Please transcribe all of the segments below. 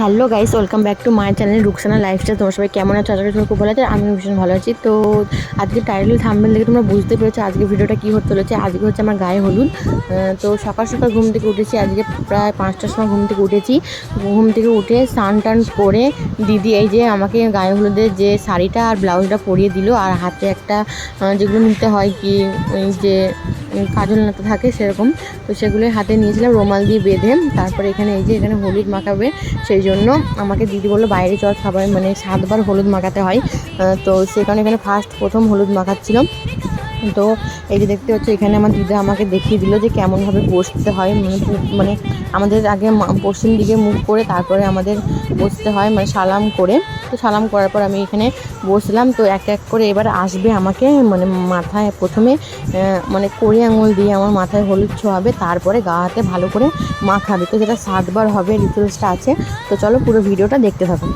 Hello guys, welcome back to my channel Ruksana lifestyle. তোমার সবাই কেমন আছো? আজকে তোমার খুব ভালো আছে আমি ভীষণ ভালো আছি। তো আজকে টাইটেল থাম্বেল দেখে তোমরা বুঝতে পেরেছ আজকে ভিডিওটা কী হতে চলেছে। আজকে হচ্ছে আমার গায়ে হলুদ। তো সকাল সকাল ঘুম থেকে উঠেছি, আজকে প্রায় পাঁচটার সময় ঘুম থেকে উঠেছি। ঘুম থেকে উঠে স্নান টান করে দিদি এই যে আমাকে গায়ে হলুদের যে শাড়িটা আর ব্লাউজটা পরিয়ে দিল, আর হাতে একটা যেগুলো নিতে হয় কি ওই যে কাজল নাতে থাকে সেরকম। তো সেগুলো হাতে নিয়েছিলাম, রোমাল দিয়ে বেঁধে। তারপরে এখানে এই যে এখানে হলুদ মাখাবে, সেই জন্য আমাকে দিদি বলল, বাইরে চল, সবাই মানে সাতবার হলুদ মাখাতে হয়। তো সেখানে এখানে ফার্স্ট প্রথম হলুদ মাখাচ্ছিলাম। তো এই যে দেখতে হচ্ছে এখানে আমার দিদা আমাকে দেখিয়ে দিল যে কেমনভাবে বসতে হয় মানে মানে আমাদের আগে পশ্চিম দিকে মুখ করে তারপরে আমাদের বসতে হয় মানে সালাম করে। তো সালাম করার পর আমি এখানে বসলাম, তো এক এক করে এবার আসবে আমাকে মানে মাথায় প্রথমে মানে কড়ি আঙুল দিয়ে আমার মাথায় হলুদ ছোঁয়াবে, তারপরে গা হাতে ভালো করে মাখাবে। তো যেটা সাতবার হবে রিচুয়ালসটা আছে, তো চলো পুরো ভিডিওটা দেখতে থাকুন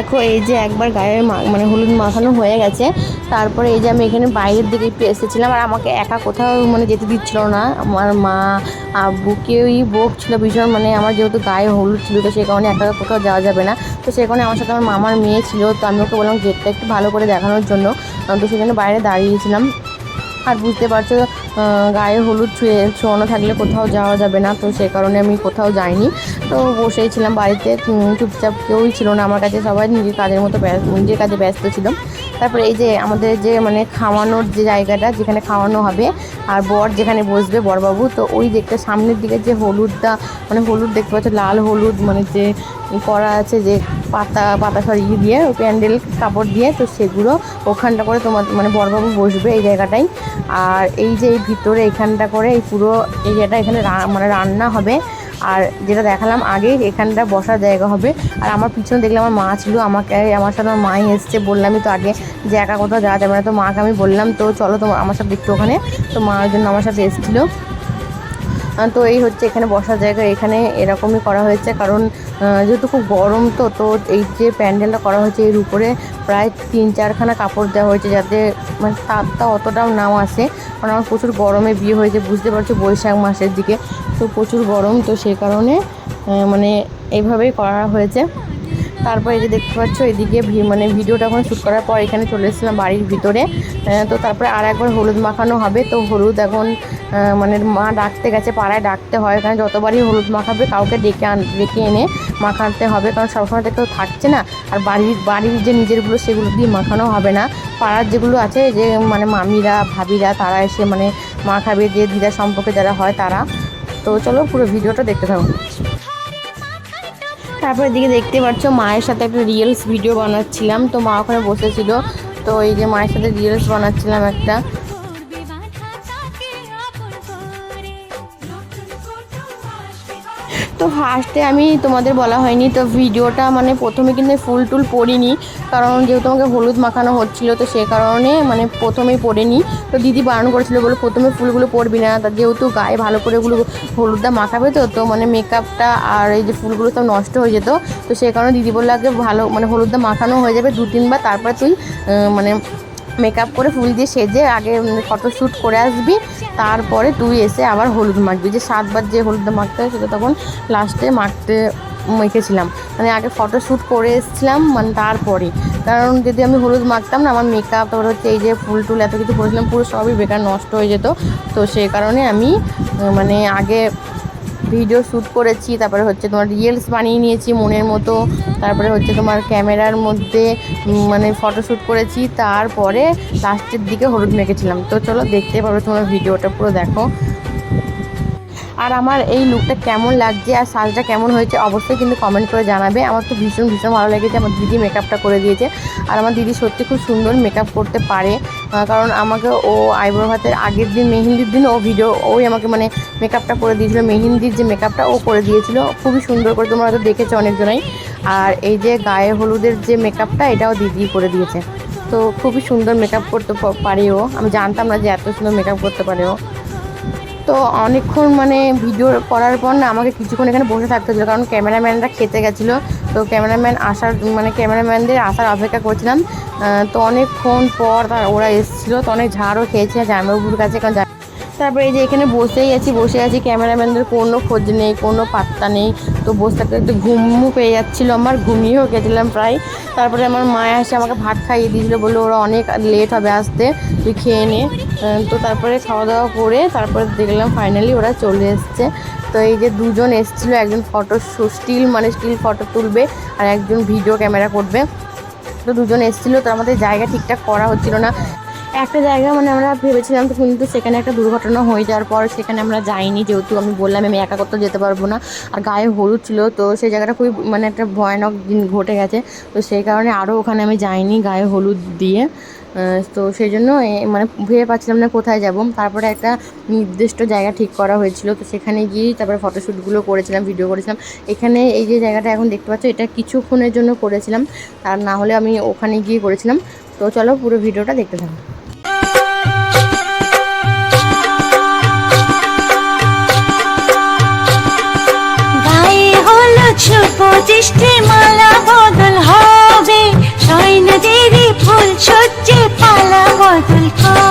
দেখো, এই যে একবার গায়ে মা- মানে হলুদ মাখানো হয়ে গেছে। তারপরে এই যে আমি এখানে বাইরের দিকে এসেছিলাম আর আমাকে একা কোথাও মানে যেতে দিচ্ছিল না। আমার মা, আব্বু কেউই বকছিল ভীষণ মানে আমার যেহেতু গায়ে হলুদ ছিল, তো সেই কারণে একা কোথাও যাওয়া যাবে না। তো সেই কারণে আমার সাথে আমার মামার মেয়ে ছিল, তো আমি ওকে বললাম গেটটা একটু ভালো করে দেখানোর জন্য। তো সেখানে বাইরে দাঁড়িয়েছিলাম। আর বুঝতে পারছ গায়ে হলুদ ছুঁয়ে, ছোঁয়ানো থাকলে কোথাও যাওয়া যাবে না, তো সেই কারণে আমি কোথাও যাইনি। তো বসেই ছিলাম বাড়িতে। চুপচাপ কেউই ছিল না আমার কাছে, সবাই নিজের কাজের মতো নিজের কাজে ব্যস্ত ছিল। তারপরে এই যে আমাদের যে মানে খাওয়ানোর যে জায়গাটা, যেখানে খাওয়ানো হবে, আর বর যেখানে বসবে, বরবাবু, তো ওই দিকটা সামনের দিকে যে হলুদটা মানে হলুদ দেখতে পাচ্ছ, লাল হলুদ মানে যে করা আছে, যে পাতা পাতা সরিয়ে দিয়ে ওই প্যান্ডেল, কাপড় দিয়ে, তো সেগুলো ওখানটা করে তোমার মানে বরবাবু বসবে এই জায়গাটাই। আর এই যে এই ভিতরে এখানটা করে এই পুরো এরিয়াটা এখানে মানে রান্না হবে। আর যেটা দেখালাম আগে এখানটা বসার জায়গা হবে। আর আমার পিছনে দেখলে আমার মা ছিল, আমাকে আমার সাথে আমার মাই এসছে, বললামই তো আগে যে একা কোথাও যাওয়া যাবে না। তো মাকে আমি বললাম, তো চলো তো আমার সাথে একটু ওখানে। তো মা ওই জন্য আমার সাথে এসেছিল। তো এই হচ্ছে এখানে বসার জায়গা। এখানে এরকমই করা হয়েছে, কারণ যেহেতু খুব গরম তো তো এই যে প্যান্ডেলটা করা হয়েছে, এর উপরে প্রায় তিন চারখানা কাপড় দেওয়া হয়েছে যাতে মানে তাপটা অতটাও নাও আসে। কারণ আমার প্রচুর গরমে বিয়ে হয়েছে, বুঝতে পারছ বৈশাখ মাসের দিকে। তো প্রচুর গরম, তো সেই কারণে মানে এইভাবেই করা হয়েছে। তারপর এই যে দেখতে পাচ্ছ, এদিকে মানে ভিডিওটা এখন শ্যুট করার পর এখানে চলে এসেছিলাম বাড়ির ভিতরে। তো তারপরে আর একবার হলুদ মাখানো হবে। তো হলুদ এখন মানে মা ডাকতে গেছে, পাড়ায় ডাকতে হয়। কারণ যতবারই হলুদ মাখাবে কাউকে ডেকে আন, ডেকে এনে মাখাতে হবে। কারণ সবসময় তো কেউ থাকছে না। আর বাড়ির বাড়ির যে নিজেরগুলো, সেগুলো দিয়ে মাখানো হবে না। পাড়ার যেগুলো আছে, যে মানে মামিরা, ভাবিরা, তারা এসে মানে মাখাবে যে দিদা সম্পর্কে যারা হয় তারা। তো চলো পুরো ভিডিওটা দেখতে থাকো। তারপর এদিকে দেখতে পাচ্ছ, মায়ের সাথে একটা রিলস ভিডিও বানাচ্ছিলাম। তো মা ওখানে বসেছিল। তো এই যে মায়ের সাথে রিলস বানাচ্ছিলাম একটা। তো ফার্স্টে আমি তোমাদের বলা হয়নি, তো ভিডিওটা মানে প্রথমে কিন্তু ফুল টুল পড়িনি, কারণ যেহেতু আমাকে হলুদ মাখানো হচ্ছিল, তো সে কারণে মানে প্রথমেই পড়িনি। তো দিদি বারণ করেছিল বলে প্রথমে ফুলগুলো পড়বি না, তা যেহেতু গায়ে ভালো করে ওগুলো হলুদটা মাখাবে তো তো মানে মেকআপটা আর এই যে ফুলগুলো সব নষ্ট হয়ে যেত, তো সেই কারণে দিদি বললে আগে ভালো মানে হলুদটা মাখানো হয়ে যাবে দু তিনবার, তারপরে তুই মানে মেকআপ করে ফুল দিয়ে সেজে আগে ফটো শ্যুট করে আসবি। তারপরে তুই এসে আবার হলুদ মাখবি। যে সাতবার যে হলুদ মাখতে হয়, সেটা তখন লাস্টে মাখতে মেখেছিলাম। মানে আগে ফটোশ্যুট করে এসেছিলাম মানে তারপরে। কারণ যদি আমি হলুদ মাখতাম না, আমার মেকআপ তারপর হচ্ছে এই যে ফুল টুল এত কিছু করেছিলাম, পুরো সবই বেকার নষ্ট হয়ে যেত। তো সেই কারণে আমি মানে আগে ভিডিও শ্যুট করেছি, তারপরে হচ্ছে তোমার রিলস বানিয়ে নিয়েছি মনের মতো, তারপরে হচ্ছে তোমার ক্যামেরার মধ্যে মানে ফটো শ্যুট করেছি, তারপরে লাস্টের দিকে হলুদ মেখেছিলাম। তো চলো দেখতে পারো তোমার ভিডিওটা পুরো দেখো। আর আমার এই লুকটা কেমন লাগছে আর সাজটা কেমন হয়েছে অবশ্যই কিন্তু কমেন্ট করে জানাবে। আমার তো ভীষণ ভীষণ ভালো লেগেছে। আমার দিদি মেকআপটা করে দিয়েছে। আর আমার দিদি সত্যি খুব সুন্দর মেকআপ করতে পারে। কারণ আমাকে ও আইব্রো হাতের আগের দিন, মেহেন্দির দিন ও ভিডিও ওই আমাকে মানে মেকআপটা করে দিয়েছিলো। মেহেন্দির যে মেকআপটা ও করে দিয়েছিল, খুবই সুন্দর করে তোমরা হয়তো দেখেছ অনেকজনাই। আর এই যে গায়ে হলুদের যে মেকআপটা এটাও দিদি করে দিয়েছে। তো খুবই সুন্দর মেকআপ করতে পারে ও। আমি জানতাম না যে এত সুন্দর মেকআপ করতে পারে ও। তো অনেকক্ষণ মানে ভিডিও করার পর না আমাকে কিছুক্ষণ এখানে বসে থাকতে হচ্ছিল, কারণ ক্যামেরাম্যানরা খেতে গেছিল। তো ক্যামেরাম্যান আসার মানে ক্যামেরাম্যানদের আসার অপেক্ষা করছিলাম। তো অনেকক্ষণ পর ওরা এসেছিল, তো অনেক ঝাড়ও খেয়েছে, জামাইবাবুর কাছে কারণ তারপরে এই যে এখানে বসেই আছি, বসে আছি ক্যামেরাম্যানদের কোনো খোঁজ নেই, কোনো পাত্তা নেই। তো বসে থাকতে একটু ঘুমও পেয়ে যাচ্ছিল, আমার ঘুমিয়েও গেছিলাম প্রায়। তারপরে আমার মায়ে এসে আমাকে ভাত খাইয়ে দিয়েছিলো, বলল ওরা অনেক লেট হবে আসতে, তুই খেয়ে নে। তো তারপরে খাওয়া দাওয়া করে তারপরে দেখলাম ফাইনালি ওরা চলে এসছে। তো এই যে দুজন এসেছিল, একজন ফটো স্টিল মানে স্টিল ফটো তুলবে আর একজন ভিডিও ক্যামেরা করবে। তো দুজন এসেছিল, তো আমাদের জায়গা ঠিকঠাক করা হচ্ছিল না। একটা জায়গা মানে আমরা ভেবেছিলাম তো কিন্তু সেখানে একটা দুর্ঘটনা হয়ে যাওয়ার পর সেখানে আমরা যাইনি, যেহেতু আমি বললাম আমি একা করতে যেতে পারব না। আর গায়ে হলুদ ছিল, তো সেই জায়গাটা খুবই মানে একটা ভয়ানক দিন ঘটে গেছে। তো সেই কারণে আরও ওখানে আমি যাইনি গায়ে হলুদ দিয়ে। তো সেই জন্য মানে ভেবে পাচ্ছিলাম না কোথায় যাব। তারপরে একটা নির্দিষ্ট জায়গা ঠিক করা হয়েছিল, তো সেখানে গিয়েই তারপরে ফটোশ্যুটগুলো করেছিলাম, ভিডিও করেছিলাম। এখানে এই যে জায়গাটা এখন দেখতে পাচ্ছ, এটা কিছুক্ষণের জন্য করেছিলাম। আর না হলে আমি ওখানে গিয়ে করেছিলাম। তো চলো পুরো ভিডিওটা দেখতে থাকো। পঁচিশটি মালা বদল হবে। সৈন্যদেরই দেরি ফুল সজ্জে পালা বদল হবে।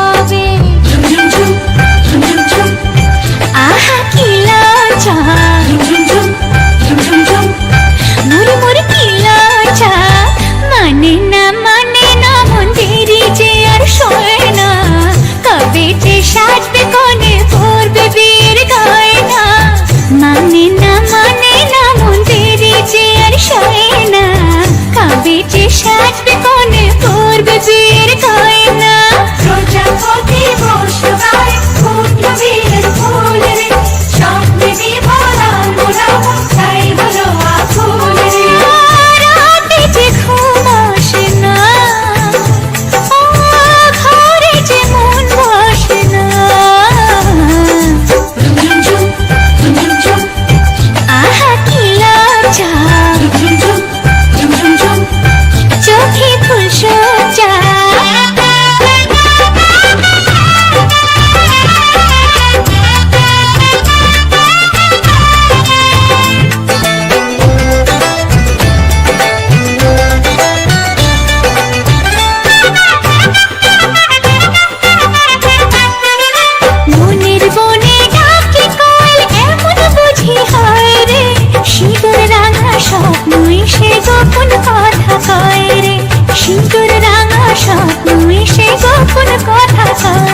সে গোপন কথা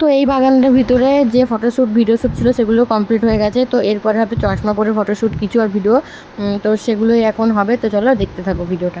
তো এই বাগানটার ভিতরে যে ফটোশ্যুট ভিডিও শ্যুট ছিল সেগুলো কমপ্লিট হয়ে গেছে। তো এরপরে হবে চশমা পরে ফটোশ্যুট কিছু আর ভিডিও তো সেগুলোই এখন হবে। তো চলো দেখতে থাকো ভিডিওটা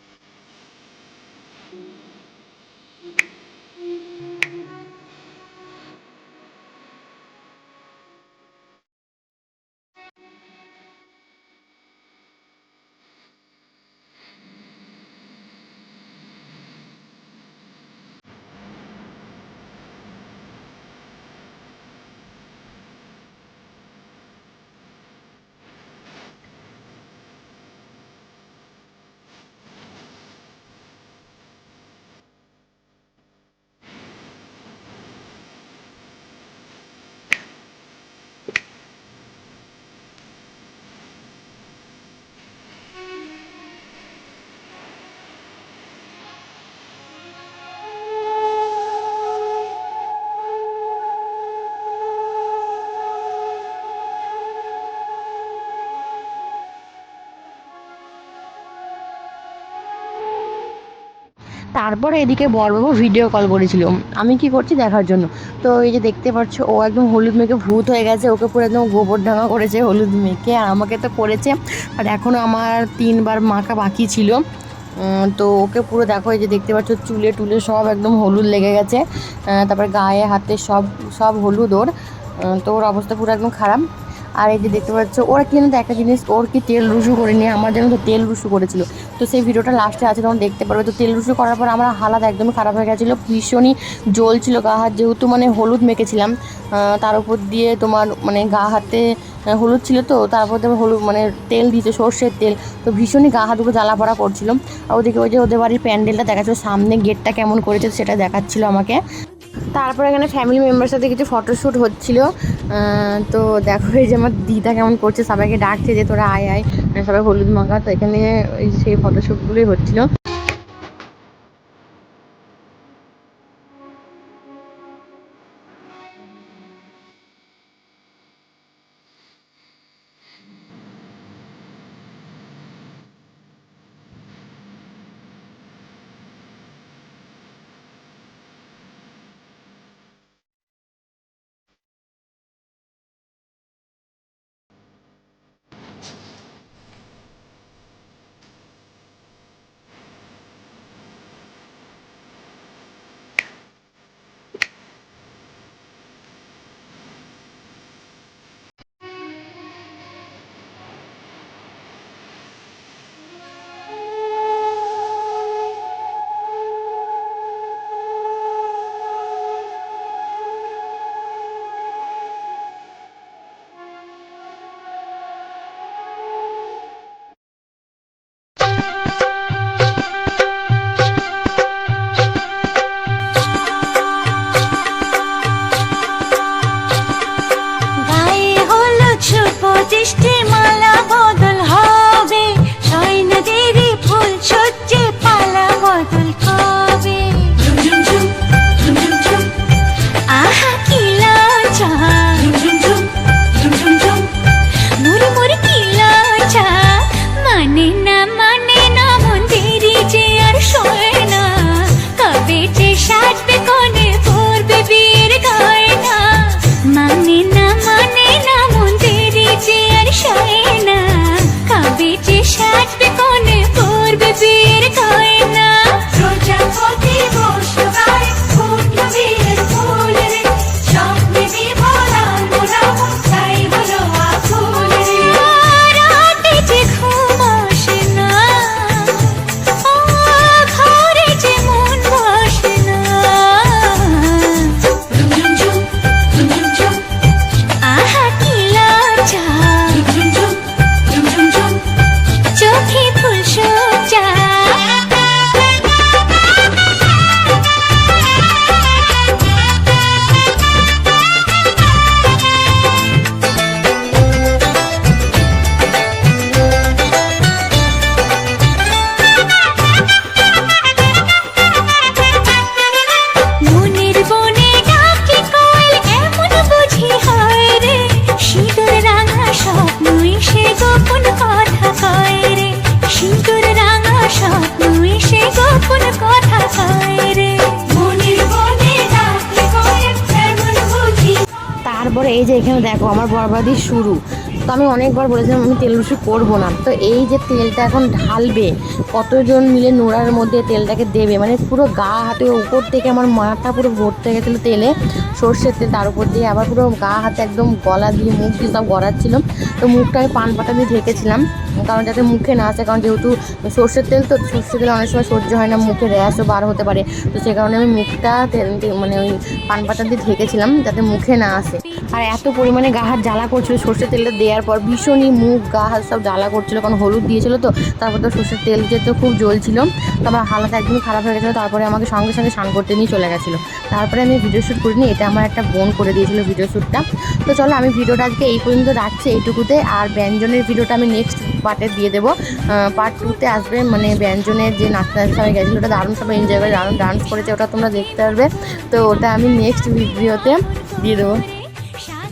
তারপরে এদিকে বড়বাবু ভিডিও কল করেছিল। আমি কি করছি দেখার জন্য? তো এই যে দেখতে পাচ্ছ, ও একদম হলুদ মেখে ভূত হয়ে গেছে, ওকে পুরো একদম গোবর ডাঙা করেছে হলুদ মেখে আর আমাকে তো করেছে, আর এখনও আমার তিনবার মাখা বাকি ছিল। তো ওকে পুরো দেখো, এই যে দেখতে পাচ্ছ, চুলে টুলে সব একদম হলুদ লেগে গেছে। তারপর গায়ে, হাতে সব সব হলুদ ওর। তো ওর অবস্থা পুরো একদম খারাপ। আর এই যে দেখতে পাচ্ছ, ওরা কিন্তু একটা জিনিস, ওর কি তেল রুসু করে নিয়ে আমার যেন তো তেল রুসু করেছিল। তো সেই ভিডিওটা লাস্টে আছে তখন দেখতে পারবে। তো তেল রুসু করার পর আমার হালাত একদমই খারাপ হয়ে গেছিল, ভীষণই জ্বলছিল গা হাত, যেহেতু মানে হলুদ মেখেছিলাম। তার উপর দিয়ে তোমার মানে গা হাতে হলুদ ছিল তো তারপর দিয়ে হলুদ মানে তেল দিয়েছে, সর্ষের তেল। তো ভীষণই গা হাত হাতগুলো জ্বালা পড়া করছিল। আর ওদিকে ওই যে ওদের বাড়ির প্যান্ডেলটা দেখাচ্ছিল, সামনে গেটটা কেমন করেছে সেটা দেখাচ্ছিলো আমাকে। তারপর এখানে ফ্যামিলি মেম্বার সাথে কিছু ফটোশ্যুট হচ্ছিল। তো দেখো এই যে আমার দিদা কেমন করছে, সবাইকে ডাকছে যে তোরা আয় আয়। মানে সবাই হলুদ মাখা, তো এখানে সেই ফটোশ্যুটগুলোই হচ্ছিল। এই যে এখানে দেখো, আমার বরবাদি শুরু। তো আমি অনেকবার বলেছিলাম, আমি তেল রুসি করব না। তো এই যে তেলটা এখন ঢালবে, কতজন মিলে নোড়ার মধ্যে তেলটাকে দেবে মানে পুরো গা হাতে উপর থেকে আমার মাথা পুরো ভরতে গেছিল তেলে। সর্ষের তেল তার উপর দিয়ে আবার পুরো গা, হাতে একদম গলা দিয়ে মুখ দিয়ে সব গড়াচ্ছিল তো মুখটা আমি পান পাতা দিয়ে ঢেকেছিলাম, কারণ যাতে মুখে না আসে, কারণ যেহেতু সর্ষের তেল তো সর্ষের তেল অনেক সময় সহ্য হয় না, মুখে র্যাশও বার হতে পারে। তো সে কারণে আমি মুখটা তেল- মানে ওই পান পাতা দিয়ে ঢেকেছিলাম যাতে মুখে না আসে। আর এত পরিমাণে গা, হাত জ্বালা করছিল সর্ষের তেলটা দেওয়ার পর, ভীষণই মুখ, গা, হাত সব জ্বালা করছিল, কারণ হলুদ দিয়েছিল তো, তারপর তো সর্ষের তেল দিয়ে তো খুব জ্বলছিল, তারপর হালকা একদমই খারাপ হয়ে গেছিল, তারপরে আমাকে সঙ্গে সঙ্গে স্নান করতে নিয়ে চলে গেছিল। তারপরে আমি ভিডিও শ্যুট করিনি, এটা আমার একটা বোন করে দিয়েছিল ভিডিও শ্যুটটা তো চলো, আমি ভিডিওটা আজকে এই পর্যন্ত রাখছি এইটুকুতে। আর ব্যঞ্জনের ভিডিওটা আমি নেক্সট পার্টে দিয়ে দেবো। পার্ট টুতে আসবে মানে ব্যঞ্জনের যে নাচতে নাচতে আমি গেছিল ওটা দারুণ সবাই এনজয় করে, দারুণ ডান্স করেছে, ওটা তোমরা দেখতে পারবে। তো ওটা আমি নেক্সট ভিডিওতে দিয়ে দেবো।